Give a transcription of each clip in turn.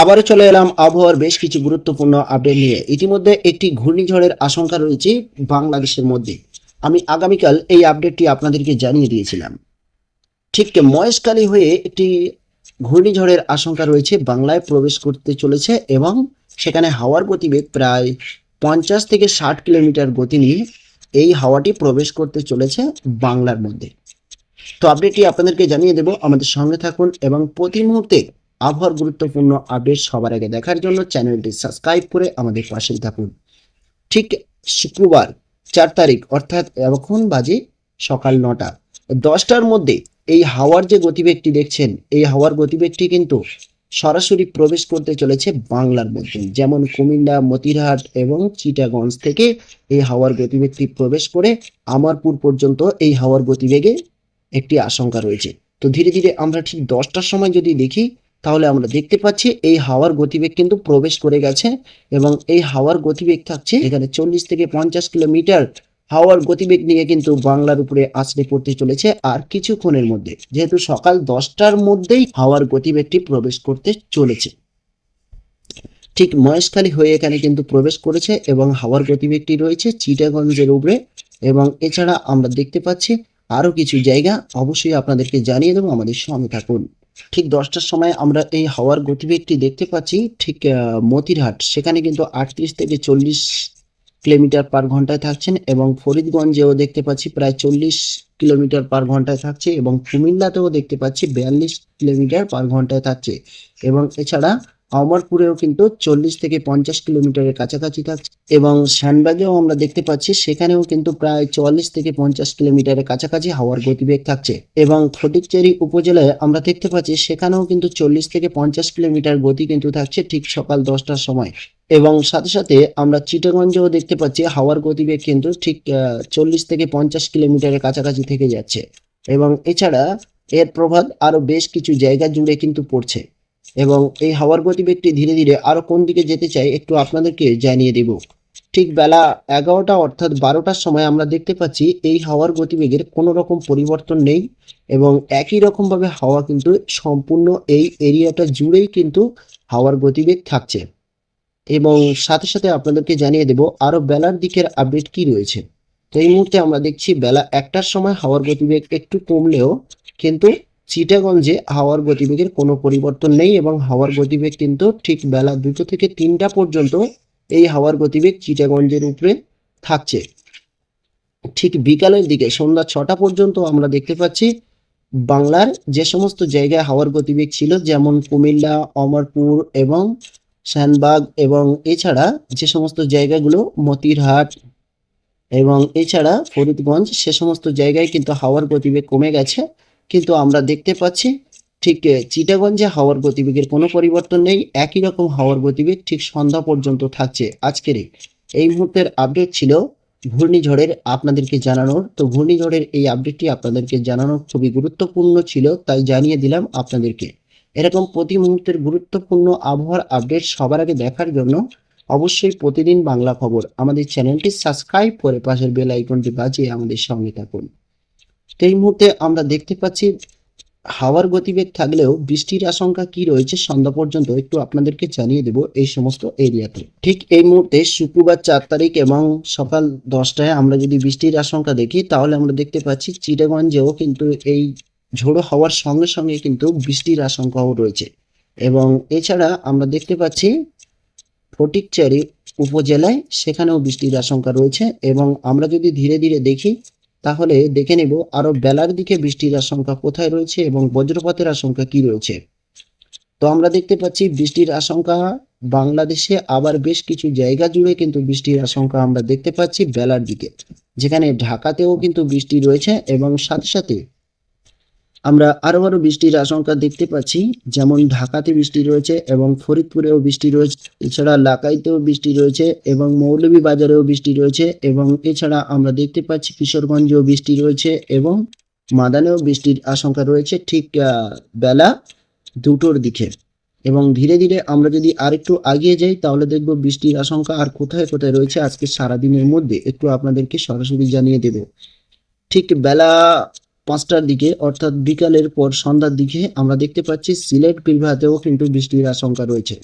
আবারও চলে এলাম আবহাওয়ার বেশ কিছু গুরুত্বপূর্ণ আপডেট নিয়ে। ইতিমধ্যে একটি ঘূর্ণিঝড়ের আশঙ্কা রয়েছে বাংলাদেশের মধ্যে। আমি আগামীকাল এই আপডেটটি আপনাদেরকে জানিয়ে দিয়েছিলাম। ঠিক মহেশকালী হয়ে একটি ঘূর্ণিঝড়ের আশঙ্কা রয়েছে, বাংলায় প্রবেশ করতে চলেছে এবং সেখানে হাওয়ার গতিবেগ প্রায় পঞ্চাশ থেকে ষাট কিলোমিটার গতি নিয়ে এই হাওয়াটি প্রবেশ করতে চলেছে বাংলার মধ্যে। তো আপডেটটি আপনাদেরকে জানিয়ে দেব। আমাদের সঙ্গে থাকুন এবং প্রতি মুহূর্তে আবহাওয়ার গুরুত্বপূর্ণ আপডেট সবার আগে দেখার জন্য চ্যানেলটি সাবস্ক্রাইব করে আমাদের পাশে থাকুন। ঠিক শুক্রবার চার তারিখ, অর্থাৎ এখন বাজে সকাল নটা। দশটার মধ্যে এই হাওয়ার যে গতিবেগটি দেখছেন, এই হাওয়ার গতিবেগটি কিন্তু সরাসরি প্রবেশ করতে চলেছে বাংলার মধ্যে। যেমন কুমিল্লা, মতিরহাট এবং চিটাগঞ্জ থেকে এই হাওয়ার গতিবেগটি প্রবেশ করে আমারপুর পর্যন্ত এই হাওয়ার গতিবেগে একটি আশঙ্কা রয়েছে। তো ধীরে ধীরে আমরা ঠিক দশটার সময় যদি দেখি তাহলে আমরা দেখতে পাচ্ছি এই হাওয়ার গতিবেগ কিন্তু প্রবেশ করে গেছে এবং এই হাওয়ার গতিবেগ থাকছে এখানে চল্লিশ থেকে পঞ্চাশ কিলোমিটার হাওয়ার গতিবেগ নিয়ে কিন্তু বাংলার উপরে আছড়ে পড়তে চলেছে আর কিছুক্ষণের মধ্যে, যেহেতু সকাল দশটার মধ্যেই হাওয়ার গতিবেগটি প্রবেশ করতে চলেছে। ঠিক মহেশখালী হয়ে এখানে কিন্তু প্রবেশ করেছে এবং হাওয়ার গতিবেগটি রয়েছে চিটাগঞ্জের উপরে এবং এছাড়া আমরা দেখতে পাচ্ছি আরও কিছু জায়গা। অবশ্যই আপনাদেরকে জানিয়ে দেবো, আমাদের সঙ্গে থাকুন। ঠিক দশটার সময় আমরা এই হাওয়ার গতিবেগটি দেখতে পাচ্ছি, ঠিক মতিরহাট। সেখানে কিন্তু আটত্রিশ থেকে চল্লিশ কিলোমিটার পার ঘন্টায় থাকছেন এবং ফরিদগঞ্জেও দেখতে পাচ্ছি প্রায় চল্লিশ কিলোমিটার পার ঘন্টায় থাকছে এবং কুমিল্লাতেও দেখতে পাচ্ছি বিয়াল্লিশ কিলোমিটার পার ঘন্টায় থাকছে। এবং এছাড়া অমরপুরেও কিন্তু চল্লিশ থেকে পঞ্চাশ কিলোমিটারের কাছাকাছি থাকছে এবং শ্যানবাগেও আমরা দেখতে পাচ্ছি সেখানেও কিন্তু প্রায় চুয়াল্লিশ থেকে পঞ্চাশ কিলোমিটারের কাছাকাছি হাওয়ার গতিবেগ থাকছে। এবং ফটিকচারি উপজেলায় আমরা দেখতে পাচ্ছি সেখানেও কিন্তু চল্লিশ থেকে পঞ্চাশ কিলোমিটার গতি কিন্তু থাকছে ঠিক সকাল দশটার সময়। এবং সাথে সাথে আমরা চিটাগঞ্জেও দেখতে পাচ্ছি হাওয়ার গতিবেগ কিন্তু ঠিক চল্লিশ থেকে পঞ্চাশ কিলোমিটারের কাছাকাছি থেকে যাচ্ছে। এবং এছাড়া এর প্রভাব আরও বেশ কিছু জায়গা জুড়ে কিন্তু পড়ছে। এবং এই হাওয়ার গতিবেগটি ধীরে ধীরে আরও কোন দিকে যেতে চাই একটু আপনাদেরকে জানিয়ে দেব। ঠিক বেলা এগারোটা অর্থাৎ বারোটার সময় আমরা দেখতে পাচ্ছি এই হাওয়ার গতিবেগের কোনো রকম পরিবর্তন নেই এবং একই রকম ভাবে হাওয়া কিন্তু সম্পূর্ণ এই এরিয়াটা জুড়েই কিন্তু হাওয়ার গতিবেগ থাকছে। এবং সাথে সাথে আপনাদেরকে জানিয়ে দেব আরও বেলার দিকের আপডেট কি রয়েছে। তো এই মুহূর্তে আমরা দেখছি বেলা একটার সময় হাওয়ার গতিবেগ একটু কমলেও কিন্তু চিটাগঞ্জে হাওয়ার গতিবেগের কোনো পরিবর্তন নেই এবং হাওয়ার গতিবেগ কিন্তু ঠিক বেলা দুটো থেকে তিনটা পর্যন্ত এই হাওয়ার গতিবেগ চিটাগঞ্জের উপরে থাকছে। ঠিক বিকালের দিকে সন্ধ্যা ছটা পর্যন্ত আমরা দেখতে পাচ্ছি বাংলার যে সমস্ত জায়গায় হাওয়ার গতিবেগ ছিল, যেমন কুমিল্লা, অমরপুর এবং শানবাগ এবং এছাড়া যে সমস্ত জায়গাগুলো মতিরহাট এবং এছাড়া ফরিদগঞ্জ, সে সমস্ত জায়গায় কিন্তু হাওয়ার গতিবেগ কমে গেছে। কিন্তু আমরা দেখতে পাচ্ছি ঠিক চিটাগঞ্জে হাওয়ার গতিবেগের কোনো পরিবর্তন নেই। একই রকম হাওয়ার গতিবেগ ঠিক সন্ধ্যা পর্যন্ত থাকছে আজকের এই- মুহূর্তের আপডেট ছিল ঘূর্ণিঝড়ের আপনাদেরকে জানানোর। তো ঘূর্ণিঝড়ের এই আপডেটটি আপনাদেরকে জানানো খুবই গুরুত্বপূর্ণ ছিল, তাই জানিয়ে দিলাম আপনাদেরকে। এরকম প্রতি মুহূর্তের গুরুত্বপূর্ণ আবহাওয়ার আপডেট সবার আগে দেখার জন্য অবশ্যই প্রতিদিন বাংলা খবর। আমাদের চ্যানেলটি সাবস্ক্রাইব করে পাশের বেল আইকনটি বাজিয়ে আমাদের সঙ্গে থাকুন। এই মুহূর্তে আমরা দেখতে পাচ্ছি হাওয়ার গতিবেগ থাকলেও বৃষ্টির আশঙ্কা কি রয়েছে সন্ধ্যা পর্যন্ত একটু আপনাদেরকে জানিয়ে দেব এই সমস্ত এরিয়াতে। ঠিক এই মুহূর্তে শুক্রবার চার তারিখ এবং সকাল দশটায় আমরা যদি বৃষ্টির আশঙ্কা দেখি, তাহলে আমরা দেখতে পাচ্ছি চিটাগঞ্জেও কিন্তু এই ঝোড়ো হওয়ার সঙ্গে সঙ্গে কিন্তু বৃষ্টির আশঙ্কাও রয়েছে। এবং এছাড়া আমরা দেখতে পাচ্ছি ফটিকচারি উপজেলায় সেখানেও বৃষ্টির আশঙ্কা রয়েছে এবং আমরা যদি ধীরে ধীরে দেখি তাহলে দেখে নেব আরও বেলার দিকে বৃষ্টির আশঙ্কা কোথায় রয়েছে এবং বজ্রপাতের আশঙ্কা কি রয়েছে। তো আমরা দেখতে পাচ্ছি বৃষ্টির আশঙ্কা, বাংলাদেশে আবার বেশ কিছু জায়গা জুড়ে কিন্তু বৃষ্টির আশঙ্কা আমরা দেখতে পাচ্ছি বেলার দিকে, যেখানে ঢাকাতেও কিন্তু বৃষ্টি রয়েছে এবং সাথে সাথে আমরা আরও আরও বৃষ্টির আশঙ্কা দেখতে পাচ্ছি, যেমন ঢাকাতে বৃষ্টি রয়েছে এবং ফরিদপুরেও বৃষ্টি রয়েছে, এছাড়া লাকাইতেও বৃষ্টি রয়েছে এবং মৌলভীবাজারেও বৃষ্টি রয়েছে এবং এছাড়া আমরা দেখতে পাচ্ছি কিশোরগঞ্জেও বৃষ্টি রয়েছে এবং মাদানেও বৃষ্টির আশঙ্কা রয়েছে ঠিক বেলা দুটোর দিকে। এবং ধীরে ধীরে আমরা যদি আরেকটু আগিয়ে যাই, তাহলে দেখব বৃষ্টির আশঙ্কা আর কোথায় কোথায় রয়েছে আজকে সারাদিনের মধ্যে। একটু আপনাদেরকে সরাসরি জানিয়ে দেব। ঠিক বেলা পাঁচটার দিকে, অর্থাৎ বিকালের পর সন্ধ্যার দিকে আমরা দেখতে পাচ্ছি সিলেট বিভাগেও কিন্তু বৃষ্টির আশঙ্কা রয়েছে।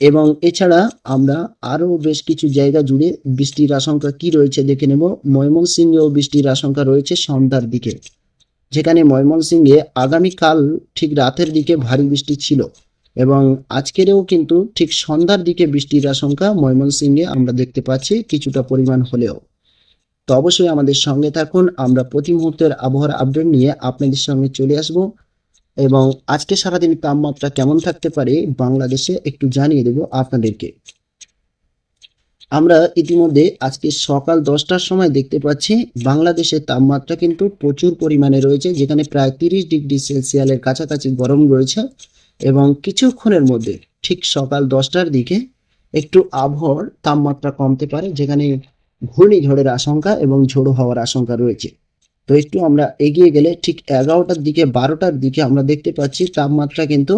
এবং এছাড়া আমরা আরও বেশ কিছু জায়গা জুড়ে বৃষ্টির আশঙ্কা কি রয়েছে দেখে নেব। ময়মনসিংহেও বৃষ্টির আশঙ্কা রয়েছে সন্ধ্যার দিকে, যেখানে ময়মনসিংহে আগামীকাল ঠিক রাতের দিকে ভারী বৃষ্টি ছিল এবং আজকেরও কিন্তু ঠিক সন্ধ্যার দিকে বৃষ্টির আশঙ্কা ময়মনসিংহে আমরা দেখতে পাচ্ছি কিছুটা পরিমাণ হলেও। তো অবশ্যই আমাদের সঙ্গে থাকুন। আমরা প্রতি মুহূর্তের আবহাওয়ার আপডেট নিয়ে আপনাদের সঙ্গে চলে আসব। এবং আজকে সারাদিন তাপমাত্রা কেমন থাকতে পারে বাংলাদেশে একটু জানিয়ে দেব আপনাদেরকে। আমরা ইতিমধ্যে আজকে সকাল দশটার সময় দেখতে পাচ্ছি, বাংলাদেশের তাপমাত্রা কিন্তু প্রচুর পরিমাণে রয়েছে, যেখানে প্রায় তিরিশ ডিগ্রি সেলসিয়ালের কাছাকাছি গরম রয়েছে। এবং কিছুক্ষণের মধ্যে ঠিক সকাল দশটার দিকে একটু আবহাওয়ার তাপমাত্রা কমতে পারে, যেখানে ঘূর্ণিঝড়ের আশঙ্কা এবং ঝোড়ো হওয়ার আশঙ্কা রয়েছে। তো একটু আমরা এগিয়ে গেলে ঠিক এগারোটার দিকে, বারোটার দিকে আমরা দেখতে পাচ্ছি তাপমাত্রা কিন্তু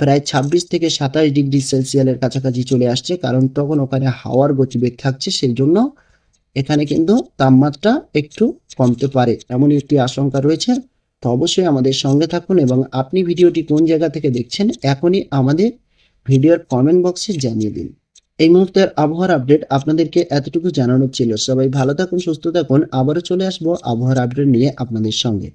প্রায় ছাব্বিশ থেকে সাতাশ ডিগ্রি সেলসিয়ালের কাছাকাছি চলে আসছে। কারণ তখন ওখানে হাওয়ার গতিবেগ থাকছে, সেই জন্য এখানে কিন্তু তাপমাত্রা একটু কমতে পারে এমনই একটি আশঙ্কা রয়েছে। তো অবশ্যই আমাদের সঙ্গে থাকুন এবং আপনি ভিডিওটি কোন জায়গা থেকে দেখছেন এখনই আমাদের ভিডিওর কমেন্ট বক্সে জানিয়ে দিন। এই মুহূর্তের আবহাওয়ার আপডেট আপনাদেরকে এতটুকু জানানোর ছিল। সবাই ভালো থাকুন, সুস্থ থাকুন। আবারও চলে আসব আবহাওয়ার আপডেট নিয়ে আপনাদের সঙ্গে।